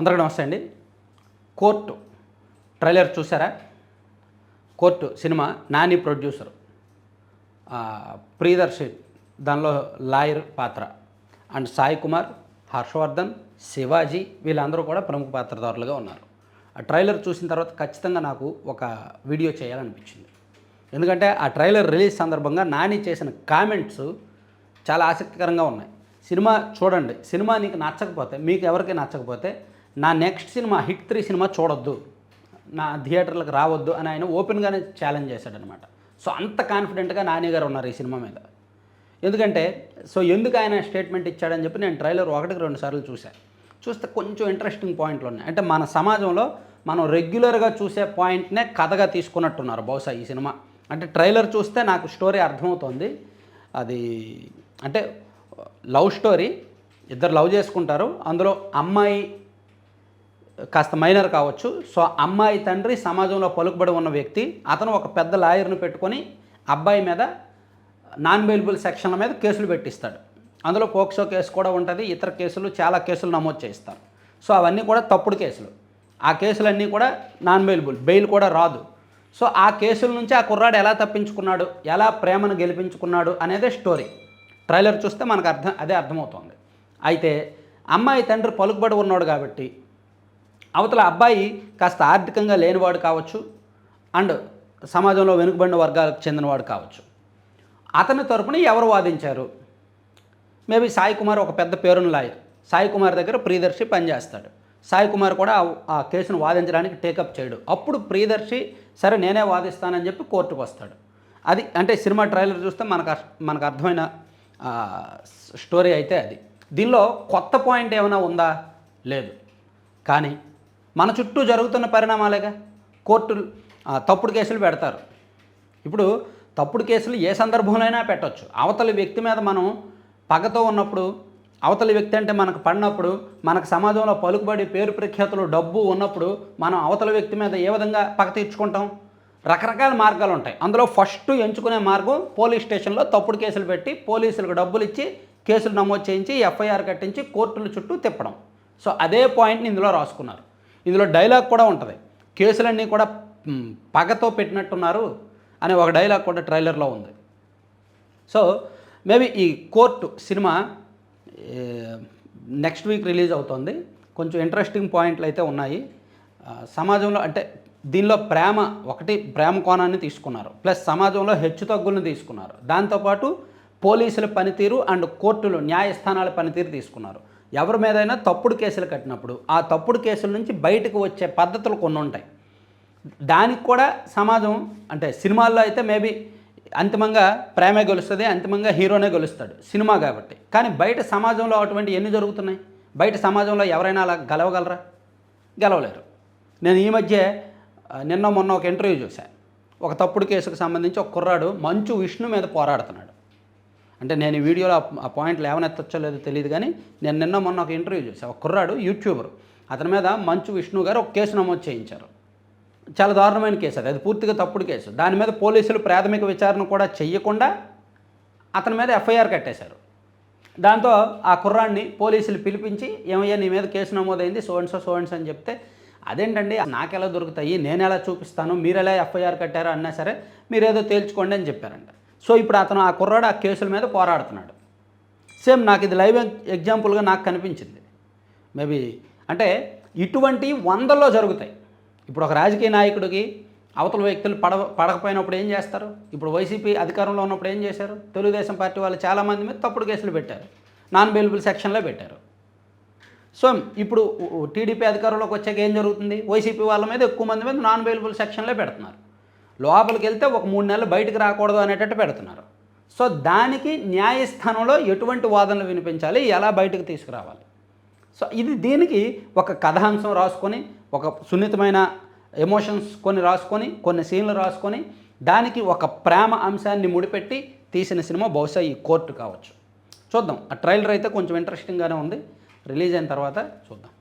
అందరికీ నమస్తే అండి. కోర్టు ట్రైలర్ చూసారా court cinema Nani producer Priyadarshan దానిలో లాయర్ పాత్ర. అండ్ సాయి కుమార్ హర్షవర్ధన్ శివాజీ వీళ్ళందరూ కూడా ప్రముఖ పాత్రధారులుగా ఉన్నారు. ఆ ట్రైలర్ చూసిన తర్వాత ఖచ్చితంగా నాకు ఒక వీడియో చేయాలనిపించింది. ఎందుకంటే ఆ ట్రైలర్ రిలీజ్ సందర్భంగా నాని చేసిన కామెంట్స్ చాలా ఆసక్తికరంగా ఉన్నాయి. సినిమా చూడండి. సినిమా నీకు నచ్చకపోతే మీకు ఎవరికి నచ్చకపోతే నా next cinema hit three cinema చూడొద్దు. నా థియేటర్లకు రావద్దు అని ఆయన ఓపెన్గానే ఛాలెంజ్ చేశాడనమాట. సో అంత కాన్ఫిడెంట్గా నాని గారు ఉన్నారు ఈ సినిమా మీద. ఎందుకంటే సో ఎందుకు ఆయన స్టేట్మెంట్ ఇచ్చాడని చెప్పి నేను ట్రైలర్ ఒకటికి రెండు సార్లు చూశాను చూస్తే కొంచెం ఇంట్రెస్టింగ్ పాయింట్లు ఉన్నాయి. అంటే మన సమాజంలో మనం రెగ్యులర్గా చూసే పాయింట్నే కథగా తీసుకున్నట్టున్నారు బహుశా ఈ సినిమా. అంటే ట్రైలర్ చూస్తే నాకు స్టోరీ అర్థమవుతోంది. అది అంటే లవ్ స్టోరీ ఇద్దరు లవ్ చేసుకుంటారు. అందులో అమ్మాయి కాస్త మైనర్ కావచ్చు. సో అమ్మాయి తండ్రి సమాజంలో పలుకుబడి ఉన్న వ్యక్తి అతను ఒక పెద్ద లాయర్ని పెట్టుకొని అబ్బాయి మీద నాన్ వెయిలబుల్ సెక్షన్ల మీద కేసులు పెట్టిస్తాడు. అందులో పోక్సో కేసు కూడా ఉంటుంది ఇతర కేసులు చాలా కేసులు నమోదు చేస్తారు సో అవన్నీ కూడా తప్పుడు కేసులు. ఆ కేసులన్నీ కూడా నాన్ వెయిలబుల్ బెయిల్ కూడా రాదు. సో ఆ కేసుల నుంచి ఆ కుర్రాడు ఎలా తప్పించుకున్నాడు ఎలా ప్రేమను గెలిపించుకున్నాడు అనేదే స్టోరీ. ట్రైలర్ చూస్తే మనకు అర్థం అదే అర్థమవుతుంది. అయితే అమ్మాయి తండ్రి పలుకుబడి ఉన్నాడు కాబట్టి అవతల అబ్బాయి కాస్త ఆర్థికంగా లేనివాడు కావచ్చు అండ్ సమాజంలో వెనుకబడిన వర్గాలకు చెందినవాడు కావచ్చు. అతని తరపున ఎవరు వాదించారు? మేబీ సాయి కుమార్ ఒక పెద్ద పేరును లాయర్. సాయి కుమార్ దగ్గర ప్రియదర్శి పనిచేస్తాడు. సాయి కుమార్ కూడా ఆ- కేసును వాదించడానికి టేకప్ చేయడు. అప్పుడు ప్రియదర్శి సరే నేనే వాదిస్తానని చెప్పి కోర్టుకు వస్తాడు. అది అంటే సినిమా ట్రైలర్ చూస్తే మనకు అర్- మనకు అర్థమైన స్టోరీ అయితే అది. దీనిలో కొత్త పాయింట్ ఏమైనా ఉందా? లేదు. కానీ మన చుట్టూ జరుగుతున్న పరిణామాలేగా? కోర్టులు తప్పుడు కేసులు పెడతారు. ఇప్పుడు తప్పుడు కేసులు ఏ సందర్భంలోనైనా పెట్టొచ్చు. అవతలి వ్యక్తి మీద మనం పగతో ఉన్నప్పుడు అవతలి వ్యక్తి అంటే మనకు పడినప్పుడు మనకు సమాజంలో పలుకుబడి పేరు ప్రఖ్యాతులు డబ్బు ఉన్నప్పుడు మనం అవతల వ్యక్తి మీద ఏ విధంగా పగ తీర్చుకుంటాం? రకరకాల మార్గాలు ఉంటాయి. అందులో ఫస్ట్ ఎంచుకునే మార్గం పోలీస్ స్టేషన్లో తప్పుడు కేసులు పెట్టి పోలీసులకు డబ్బులు ఇచ్చి కేసులు నమోదు చేయించి ఎఫ్ఐఆర్ కట్టించి కోర్టుల చుట్టూ తిప్పడం. సో అదే పాయింట్ని ఇందులో రాసుకున్నారు. ఇందులో డైలాగ్ కూడా ఉంటుంది. కేసులన్నీ కూడా పగతో పెట్టినట్టున్నారు అనే ఒక డైలాగ్ కూడా ట్రైలర్లో ఉంది. సో మేబీ ఈ court cinema next week release అవుతుంది. కొంచెం ఇంట్రెస్టింగ్ పాయింట్లు అయితే ఉన్నాయి. సమాజంలో అంటే దీనిలో ప్రేమ ఒకటి ప్రేమ కోణాన్ని తీసుకున్నారు. ప్లస్ సమాజంలో హెచ్చుతగ్గులను తీసుకున్నారు. దాంతోపాటు పోలీసుల పనితీరు అండ్ కోర్టులు న్యాయస్థానాల పనితీరు తీసుకున్నారు. ఎవరి మీదైనా తప్పుడు కేసులు కట్టినప్పుడు ఆ తప్పుడు కేసుల నుంచి బయటకు వచ్చే పద్ధతులు కొన్ని ఉంటాయి. దానికి కూడా సమాజం అంటే సినిమాల్లో అయితే మేబీ అంతిమంగా ప్రేమే గెలుస్తుంది అంతిమంగా హీరోనే గెలుస్తాడు సినిమా కాబట్టి. కానీ బయట సమాజంలో అటువంటి ఎన్ని జరుగుతున్నాయి? బయట సమాజంలో ఎవరైనా అలా గెలవగలరా? గెలవలేరు. నేను ఈ మధ్య నిన్న మొన్న ఒక ఇంటర్వ్యూ చూశాను ఒక తప్పుడు కేసుకు సంబంధించి ఒక కుర్రాడు మంచు విష్ణు మీద పోరాడుతున్నాడు. అంటే నేను ఈ వీడియోలో ఆ- పాయింట్లు ఏమనెత్తచ్చో లేదో తెలియదు కానీ నేను నిన్న మొన్న ఒక ఇంటర్వ్యూ చేశాను ఒక కుర్రాడు యూట్యూబర్. అతని మీద మంచు విష్ణు గారు ఒక కేసు నమోదు చేయించారు. చాలా దారుణమైన కేసు అది. అది పూర్తిగా తప్పుడు కేసు. దాని మీద పోలీసులు ప్రాథమిక విచారణ కూడా చెయ్యకుండా అతని మీద ఎఫ్ఐఆర్ కట్టేశారు. దాంతో ఆ కుర్రాడిని పోలీసులు పిలిపించి ఏమయ్యా నీ మీద కేసు నమోదైంది సోన్సో సోన్స్ అని చెప్తే అదేంటండి? నాకెలా దొరుకుతాయి? నేను ఎలా చూపిస్తాను? మీరు ఎలా ఎఫ్ఐఆర్ కట్టారో? అన్నా సరే మీరేదో తేల్చుకోండి అని చెప్పారంట. సో ఇప్పుడు అతను ఆ కుర్రాడు ఆ కేసుల మీద పోరాడుతున్నాడు. సేమ్ నాకు ఇది లైవ్ ఎగ్జాంపుల్గా నాకు కనిపించింది. మేబీ అంటే ఇటువంటి వందల్లో జరుగుతాయి. ఇప్పుడు ఒక రాజకీయ నాయకుడికి అవతల వ్యక్తులు పడ పడకపోయినప్పుడు ఏం చేస్తారు? ఇప్పుడు వైసీపీ అధికారంలో ఉన్నప్పుడు ఏం చేశారు? తెలుగుదేశం పార్టీ వాళ్ళు చాలామంది మీద తప్పుడు కేసులు పెట్టారు. నాన్ బెయిలబుల్ సెక్షన్లో పెట్టారు. సో ఇప్పుడు టీడీపీ అధికారంలోకి వచ్చాక ఏం జరుగుతుంది? వైసీపీ వాళ్ళ మీద ఎక్కువ మంది మీద నాన్ బెయిలబుల్ సెక్షన్లో పెడుతున్నారు. లోపలికి వెళ్తే ఒక మూడు నెలలు బయటకు రాకూడదు అనేటట్టు పెడుతున్నారు. సో దానికి న్యాయస్థానంలో ఎటువంటి వాదనలు వినిపించాలి? ఎలా బయటకు తీసుకురావాలి? సో ఇది దీనికి ఒక కథాంశం రాసుకొని ఒక సున్నితమైన ఎమోషన్స్ కొన్ని రాసుకొని కొన్ని సీన్లు రాసుకొని దానికి ఒక ప్రేమ అంశాన్ని ముడిపెట్టి తీసిన సినిమా బహుశా ఈ కోర్టు కావచ్చు. చూద్దాం. ఆ ట్రైలర్ అయితే కొంచెం ఇంట్రెస్టింగ్గానే ఉంది. రిలీజ్ అయిన తర్వాత చూద్దాం.